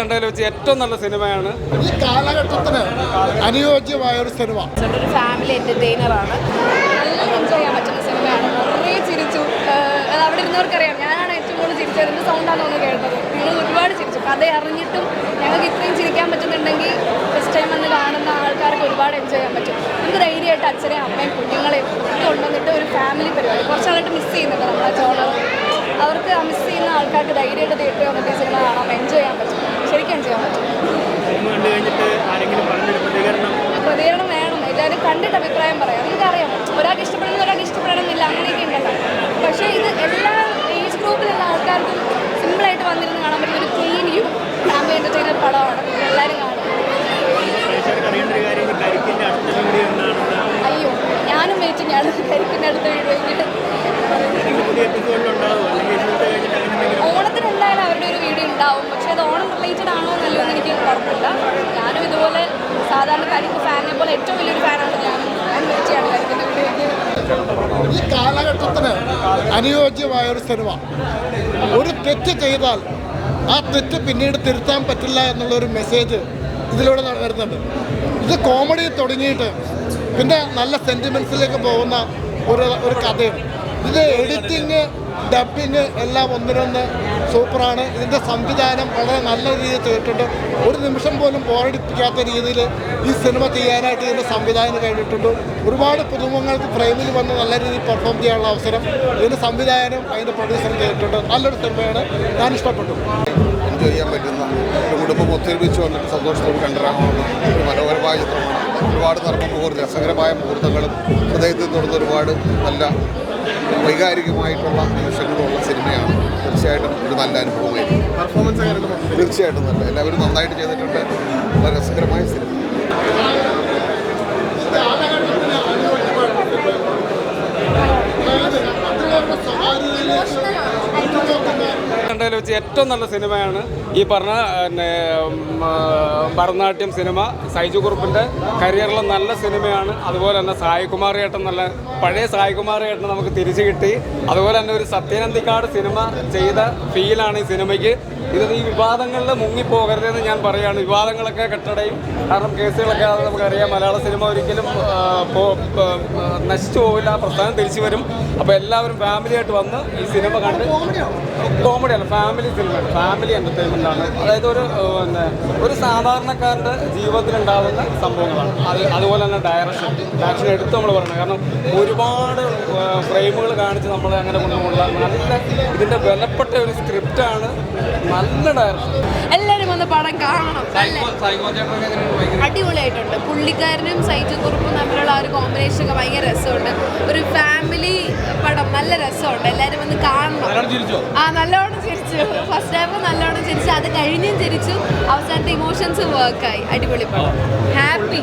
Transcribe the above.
കണ്ടതിൽ വെച്ച് ഏറ്റവും നല്ല സിനിമയാണ്. ഈ കാലഘട്ടത്തിന് അനുയോജ്യമായ ഒരു സിനിമ. ഒരു ഫാമിലി എന്റർടൈനറാണ് നല്ല എൻജോയ് ചെയ്യാൻ പറ്റുന്ന സിനിമയാണ്. കുറേ ചിരിച്ചു. ഏഹ് അത് അവിടെ ഇരുന്നവർക്കറിയാം. ഞാനാണ് ഏറ്റവും കൂടുതൽ ചിരിച്ചത്. എന്റെ സൗണ്ടാണ് ഒന്ന് കേട്ടത്. നിങ്ങൾ ഒരുപാട് ചിരിച്ചു. കഥ അറിഞ്ഞിട്ടും ഞങ്ങൾക്ക് ഇത്രയും ചിരിക്കാൻ പറ്റുന്നുണ്ടെങ്കിൽ ഫസ്റ്റ് ടൈം വന്ന് കാണുന്ന ആൾക്കാർക്ക് ഒരുപാട് എൻജോയ് ചെയ്യാൻ പറ്റും. നമുക്ക് ധൈര്യമായിട്ട് അച്ഛനെയും അമ്മയും കുഞ്ഞുങ്ങളെയും ഒക്കെ കൊണ്ടുവന്നിട്ട് ഒരു ഫാമിലി പരിപാടി. കുറച്ചാളായിട്ട് മിസ് ചെയ്യുന്നുണ്ട് നമ്മളെ ചോളം അവർക്ക് മിസ് ചെയ്യുന്ന ആൾക്കാർക്ക് ധൈര്യമായിട്ട് തിയേറ്ററിൽ വന്നിട്ട് ഈ സിനിമ കാണാം എൻജോയ് ചെയ്യാൻ പറ്റും ശരിക്കും എൻജോയ് ചെയ്യാൻ പറ്റും സിനിമ കണ്ടു കഴിഞ്ഞിട്ട് ആരെങ്കിലും പറഞ്ഞൊരു പ്രതികരണം പ്രതികരണം വേണം എല്ലാവരും കണ്ടിട്ട് അഭിപ്രായം പറയാം നമുക്കറിയാം ഒരാൾക്ക് ഇഷ്ടപ്പെടുന്നത് ഒരാൾക്ക് ഇഷ്ടപ്പെടണമെന്നില്ല അങ്ങനെയൊക്കെ ഉണ്ടല്ലോ പക്ഷേ ഇത് എല്ലാ ഏജ് ഗ്രൂപ്പിലുള്ള ആൾക്കാർക്കും സിമ്പിളായിട്ട് വന്നിരുന്ന് കാണാൻ പറ്റുന്ന ഒരു ക്ലീൻ യു ഫാമിലി എന്റർടൈനർ പടമാണ്. എല്ലാവരും കാണും. അയ്യോ ഞാനും വെയിറ്റിംഗ് ഞാൻ കരിക്കിന്റെ അടുത്ത എന്തെങ്കിലും ഓണത്തിന് എന്തായാലും അവരുടെ ഒരു വീഡിയോ ഉണ്ടാവും. പക്ഷെ അത് ഓണം റിലേറ്റഡ് ആണോ എന്നല്ലോ എന്ന് എനിക്ക് ഉറപ്പില്ല. ഞാനും ഇതുപോലെ സാധാരണ കരിക്ക് ഫാനിനെ പോലെ ഏറ്റവും വലിയൊരു ഫാനാണ് ഞാൻ ഞാൻ വെയിറ്റ് ചെയ്യാണ് കരിക്കിന്റെ വീഡിയോയ്ക്ക് ഈ കാലഘട്ടത്തിന് അനുയോജ്യമായ ഒരു സിനിമ. ഒരു തെറ്റ് ചെയ്താൽ ആ തെറ്റ് പിന്നീട് തിരുത്താൻ പറ്റില്ല എന്നുള്ളൊരു മെസ്സേജ് ഇതിലൂടെ വരുന്നുണ്ട്. ഇത് കോമഡി തുടങ്ങിയിട്ട് പിന്നെ നല്ല സെന്റിമെൻസിലേക്ക് പോകുന്ന ഒരു ഒരു കഥയാണ്. ഇത് എഡിറ്റിങ് ഡബിങ് എല്ലാം ഒന്നിനൊന്ന് സൂപ്പറാണ്. ഇതിന്റെ സംവിധാനം വളരെ നല്ല രീതിയിൽ ചെയ്തിട്ടുണ്ട്. ഒരു നിമിഷം പോലും ബോറടിപ്പിക്കാത്ത രീതിയിൽ ഈ സിനിമ ചെയ്യാനായിട്ട് ഇതിന്റെ സംവിധാനം കഴിഞ്ഞിട്ടുണ്ട്. ഒരുപാട് പുതുമുഖങ്ങൾക്ക് ഫ്രെയിമിൽ വന്ന് നല്ല രീതിയിൽ പെർഫോം ചെയ്യാനുള്ള അവസരം ഇതിന്റെ സംവിധാനം അതിന്റെ പ്രൊഡ്യൂസറും ചെയ്തിട്ടുണ്ട്. നല്ലൊരു സിനിമയാണ്. ഞാൻ ഇഷ്ടപ്പെട്ടു. ഒത്തൊരുമിച്ച് വന്നിട്ട് സന്തോഷത്തോട് കണ്ടിറങ്ങുന്ന ഒരു മനോഹരമായ ചിത്രമാണ്. ഒരുപാട് നർമ്മ മുഹൂർത്തം രസകരമായ മുഹൂർത്തങ്ങളും ഹൃദയത്തിൽ തൊടുന്ന ഒരുപാട് നല്ല വൈകാരികമായിട്ടുള്ള നിമിഷങ്ങളുള്ള സിനിമയാണ്. തീർച്ചയായിട്ടും ഒരു നല്ല അനുഭവമായിരിക്കും. പെർഫോമൻസ് തീർച്ചയായിട്ടും നല്ല. എല്ലാവരും നന്നായിട്ട് ചെയ്തിട്ടുണ്ട്. വളരെ രസകരമായ സിനിമ. കണ്ടതിൽ വെച്ച് ഏറ്റവും നല്ല സിനിമയാണ് ഈ പറഞ്ഞ പിന്നെ ഭരതനാട്യം സിനിമ. സൈജു കുറുപ്പിന്റെ കരിയറിലെ നല്ല സിനിമയാണ്. അതുപോലെ തന്നെ സായികുമാർ ഏട്ടൻ നല്ല പഴയ സായികുമാർ ഏട്ടൻ നമുക്ക് തിരിച്ചു കിട്ടി. അതുപോലെ തന്നെ ഒരു സത്യനന്ദിക്കാട് സിനിമ ചെയ്ത ഫീലാണ് ഈ സിനിമയ്ക്ക്. ഇത് ഈ വിവാദങ്ങളിൽ മുങ്ങിപ്പോകരുതെന്ന് ഞാൻ പറയുകയാണ്. വിവാദങ്ങളൊക്കെ കെട്ടടയും. കാരണം കേസുകളൊക്കെ നമുക്കറിയാം. മലയാള സിനിമ ഒരിക്കലും നശിച്ചു പോവില്ല. പ്രസ്ഥാനം തിരിച്ചു വരും. അപ്പോൾ എല്ലാവരും ഫാമിലിയായിട്ട് വന്ന് ഈ സിനിമ കണ്ട് കോമഡിയാണ് ഫാമിലി സിനിമയാണ് ഫാമിലി എന്റർടൈൻമെന്റ് ആണ്. അതായത് ഒരു പിന്നെ ഒരു സാധാരണക്കാരന്റെ ജീവിതത്തിലുണ്ടാകുന്ന സംഭവങ്ങളാണ്. അത് അതുപോലെ തന്നെ ഡയറക്ഷൻ ഡയറക്ഷൻ എടുത്ത് നമ്മൾ പറയുന്നത് കാരണം ഒരുപാട് ഫ്രെയിമുകൾ കാണിച്ച് നമ്മൾ അങ്ങനെ കൊണ്ടുപോകുള്ള നല്ല ഇതിന്റെ വിലപ്പെട്ട ഒരു സ്ക്രിപ്റ്റാണ് നല്ല ഡയറക്ഷൻ എല്ലാരും വന്ന് പടം കാണണം നല്ല അടിപൊളിയായിട്ടുണ്ട്. പുള്ളിക്കാരനും സൈജു കുറുപ്പും തമ്മിലുള്ള ആ ഒരു കോമ്പിനേഷൻ ഒക്കെ ഭയങ്കര രസമുണ്ട്. ഒരു ഫാമിലി പടം നല്ല രസമുണ്ട്. എല്ലാരും വന്ന് കാണണം. ആ നല്ലോണം ചിരിച്ചു. ഫസ്റ്റ് ഹാഫ് നല്ലോണം ചിരിച്ചു. അത് കഴിഞ്ഞും ചിരിച്ചു. അവസാനത്തെ ഇമോഷൻസ് വർക്കായി അടിപൊളി പടം. ഹാപ്പി